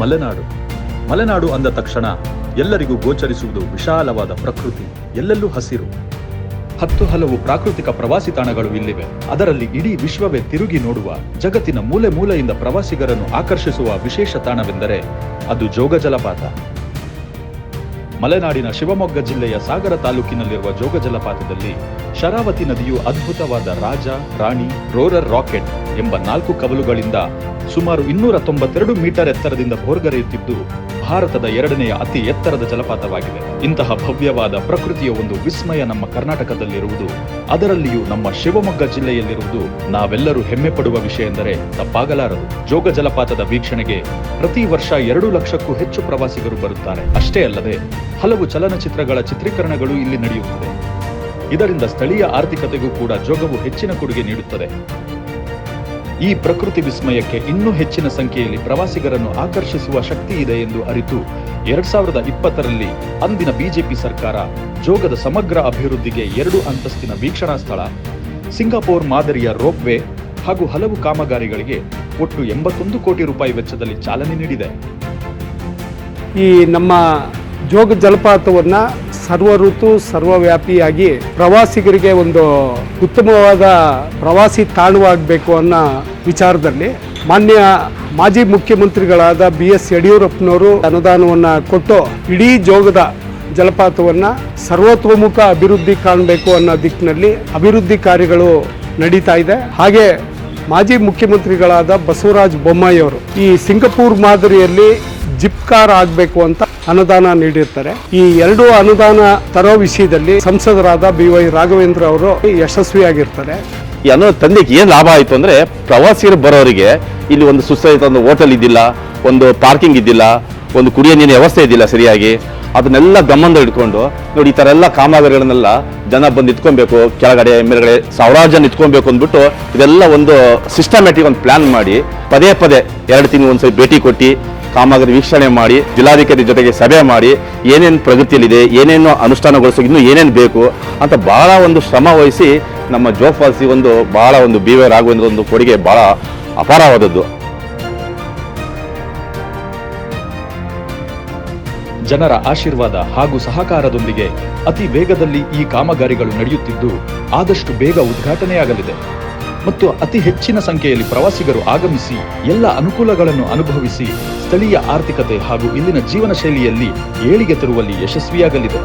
ಮಲೆನಾಡು. ಮಲೆನಾಡು ಅಂದ ತಕ್ಷಣ ಎಲ್ಲರಿಗೂ ಗೋಚರಿಸುವುದು ವಿಶಾಲವಾದ ಪ್ರಕೃತಿ, ಎಲ್ಲೆಲ್ಲೂ ಹಸಿರು. ಹತ್ತು ಹಲವು ಪ್ರಾಕೃತಿಕ ಪ್ರವಾಸಿ ತಾಣಗಳು ಇಲ್ಲಿವೆ. ಅದರಲ್ಲಿ ಇಡೀ ವಿಶ್ವವೇ ತಿರುಗಿ ನೋಡುವ ಜಗತ್ತಿನ ಮೂಲೆ ಮೂಲೆಯಿಂದ ಪ್ರವಾಸಿಗರನ್ನು ಆಕರ್ಷಿಸುವ ವಿಶೇಷ ತಾಣವೆಂದರೆ ಅದು ಜೋಗ ಜಲಪಾತ ಮಲೆನಾಡಿನ ಶಿವಮೊಗ್ಗ ಜಿಲ್ಲೆಯ ಸಾಗರ ತಾಲೂಕಿನಲ್ಲಿರುವ ಜೋಗ ಜಲಪಾತದಲ್ಲಿ ಶರಾವತಿ ನದಿಯು ಅದ್ಭುತವಾದ ರಾಜ, ರಾಣಿ, ರೋರರ್ ರಾಕೆಟ್ ಎಂಬ ನಾಲ್ಕು ಕವಲುಗಳಿಂದ ಸುಮಾರು ಇನ್ನೂರ ತೊಂಬತ್ತೆರಡು ಮೀಟರ್ ಎತ್ತರದಿಂದ ಭೋರ್ಗರೆಯುತ್ತಿದ್ದು ಭಾರತದ ಎರಡನೆಯ ಅತಿ ಎತ್ತರದ ಜಲಪಾತವಾಗಿದೆ. ಇಂತಹ ಭವ್ಯವಾದ ಪ್ರಕೃತಿಯ ಒಂದು ವಿಸ್ಮಯ ನಮ್ಮ ಕರ್ನಾಟಕದಲ್ಲಿರುವುದು, ಅದರಲ್ಲಿಯೂ ನಮ್ಮ ಶಿವಮೊಗ್ಗ ಜಿಲ್ಲೆಯಲ್ಲಿರುವುದು ನಾವೆಲ್ಲರೂ ಹೆಮ್ಮೆ ಪಡುವ ವಿಷಯ ಎಂದರೆ ತಪ್ಪಾಗಲಾರದು. ಜೋಗ ಜಲಪಾತದ ವೀಕ್ಷಣೆಗೆ ಪ್ರತಿ ವರ್ಷ ಎರಡು ಲಕ್ಷಕ್ಕೂ ಹೆಚ್ಚು ಪ್ರವಾಸಿಗರು ಬರುತ್ತಾರೆ. ಅಷ್ಟೇ ಅಲ್ಲದೆ, ಹಲವು ಚಲನಚಿತ್ರಗಳ ಚಿತ್ರೀಕರಣಗಳು ಇಲ್ಲಿ ನಡೆಯುತ್ತದೆ. ಇದರಿಂದ ಸ್ಥಳೀಯ ಆರ್ಥಿಕತೆಗೂ ಕೂಡ ಜೋಗವು ಹೆಚ್ಚಿನ ಕೊಡುಗೆ ನೀಡುತ್ತದೆ. ಈ ಪ್ರಕೃತಿ ವಿಸ್ಮಯಕ್ಕೆ ಇನ್ನೂ ಹೆಚ್ಚಿನ ಸಂಖ್ಯೆಯಲ್ಲಿ ಪ್ರವಾಸಿಗರನ್ನು ಆಕರ್ಷಿಸುವ ಶಕ್ತಿ ಇದೆ ಎಂದು ಅರಿತು ಎರಡ್ ಸಾವಿರದ ಇಪ್ಪತ್ತರಲ್ಲಿ ಅಂದಿನ ಬಿಜೆಪಿ ಸರ್ಕಾರ ಜೋಗದ ಸಮಗ್ರ ಅಭಿವೃದ್ಧಿಗೆ ಎರಡು ಅಂತಸ್ತಿನ ವೀಕ್ಷಣಾ ಸ್ಥಳ, ಸಿಂಗಾಪುರ್ ಮಾದರಿಯ ರೋಪ್ವೇ ಹಾಗೂ ಹಲವು ಕಾಮಗಾರಿಗಳಿಗೆ ಒಟ್ಟು ಎಂಬತ್ತೊಂದು ಕೋಟಿ ರೂಪಾಯಿ ವೆಚ್ಚದಲ್ಲಿ ಚಾಲನೆ ನೀಡಿದೆ. ಈ ನಮ್ಮ ಜೋಗ ಜಲಪಾತವನ್ನು ಸರ್ವ ಋತು ಸರ್ವವ್ಯಾಪಿಯಾಗಿ ಪ್ರವಾಸಿಗರಿಗೆ ಒಂದು ಉತ್ತಮವಾದ ಪ್ರವಾಸಿ ತಾಣವಾಗಬೇಕು ಅನ್ನೋ ವಿಚಾರದಲ್ಲಿ ಮಾನ್ಯ ಮಾಜಿ ಮುಖ್ಯಮಂತ್ರಿಗಳಾದ ಬಿ ಎಸ್ ಯಡಿಯೂರಪ್ಪನವರು ಅನುದಾನವನ್ನು ಕೊಟ್ಟು ಇಡೀ ಜೋಗದ ಜಲಪಾತವನ್ನು ಸರ್ವತೋಮುಖ ಅಭಿವೃದ್ಧಿ ಕಾಣಬೇಕು ಅನ್ನೋ ದಿಕ್ಕಿನಲ್ಲಿ ಅಭಿವೃದ್ಧಿ ಕಾರ್ಯಗಳು ನಡೀತಾ ಇದೆ. ಹಾಗೆ ಮಾಜಿ ಮುಖ್ಯಮಂತ್ರಿಗಳಾದ ಬಸವರಾಜ ಬೊಮ್ಮಾಯಿ ಅವರು ಈ ಸಿಂಗಪೂರ್ ಮಾದರಿಯಲ್ಲಿ ಜಿಪ್ ಕಾರ್ ಆಗಬೇಕು ಅಂತ ಅನುದಾನ ನೀಡಿರ್ತಾರೆ. ಈ ಎರಡು ಅನುದಾನ ತರೋ ವಿಷಯದಲ್ಲಿ ಸಂಸದರಾದ ಬಿ ವೈ ರಾಘವೇಂದ್ರ ಅವರು ಯಶಸ್ವಿಯಾಗಿರ್ತಾರೆ. ಅನ್ನೋ ತಂದೆಗೆ ಏನು ಲಾಭ ಆಯಿತು ಅಂದರೆ ಪ್ರವಾಸಿಗರು ಬರೋರಿಗೆ ಇಲ್ಲಿ ಒಂದು ಸುಸ್ಥಿತ ಒಂದು ಹೋಟೆಲ್ ಇದ್ದಿಲ್ಲ, ಒಂದು ಪಾರ್ಕಿಂಗ್ ಇದ್ದಿಲ್ಲ, ಒಂದು ಕುಡಿಯೋ ನೀರಿನ ವ್ಯವಸ್ಥೆ ಇದ್ದಿಲ್ಲ ಸರಿಯಾಗಿ. ಅದನ್ನೆಲ್ಲ ಗಮನದಲ್ಲಿ ಇಟ್ಕೊಂಡು ನೋಡಿ ಈ ಥರ ಎಲ್ಲ ಕಾಮಗಾರಿಗಳನ್ನೆಲ್ಲ ಜನ ಬಂದು ಇಟ್ಕೊಬೇಕು, ಕೆಳಗಡೆ, ಮೇಲ್ಗಡೆ ಸಾವಿರಾರು ಜನ ಇಟ್ಕೊಬೇಕು ಅಂದ್ಬಿಟ್ಟು ಇದೆಲ್ಲ ಒಂದು ಸಿಸ್ಟಮ್ಯಾಟಿಕ್ ಒಂದು ಪ್ಲಾನ್ ಮಾಡಿ ಪದೇ ಪದೇ ಎರಡು ತಿಂಗಳು ಒಂದ್ಸರಿ ಭೇಟಿ ಕೊಟ್ಟು ಕಾಮಗಾರಿ ವೀಕ್ಷಣೆ ಮಾಡಿ, ಜಿಲ್ಲಾಧಿಕಾರಿ ಜೊತೆಗೆ ಸಭೆ ಮಾಡಿ, ಏನೇನು ಪ್ರಗತಿಯಲ್ಲಿದೆ, ಏನೇನು ಅನುಷ್ಠಾನಗೊಳಿಸೋ ಇನ್ನೂ ಏನೇನು ಬೇಕು ಅಂತ ಬಹಳ ಒಂದು ಶ್ರಮ ವಹಿಸಿ ನಮ್ಮ ಜೋಗ್ ಫಾಲ್ಸಿ ಒಂದು ಬಹಳ ಒಂದು ಬಿ ವೈ ರಾಘವೇಂದ್ರ ಒಂದು ಕೊಡುಗೆ ಬಹಳ ಅಪಾರವಾದದ್ದು. ಜನರ ಆಶೀರ್ವಾದ ಹಾಗೂ ಸಹಕಾರದೊಂದಿಗೆ ಅತಿ ವೇಗದಲ್ಲಿ ಈ ಕಾಮಗಾರಿಗಳು ನಡೆಯುತ್ತಿದ್ದು, ಆದಷ್ಟು ಬೇಗ ಉದ್ಘಾಟನೆಯಾಗಲಿದೆ. ಮತ್ತು ಅತಿ ಹೆಚ್ಚಿನ ಸಂಖ್ಯೆಯಲ್ಲಿ ಪ್ರವಾಸಿಗರು ಆಗಮಿಸಿ ಎಲ್ಲ ಅನುಕೂಲಗಳನ್ನು ಅನುಭವಿಸಿ ಸ್ಥಳೀಯ ಆರ್ಥಿಕತೆ ಹಾಗೂ ಇಲ್ಲಿನ ಜೀವನ ಶೈಲಿಯಲ್ಲಿ ಏಳಿಗೆ ತರುವಲ್ಲಿ ಯಶಸ್ವಿಯಾಗಲಿದೆ.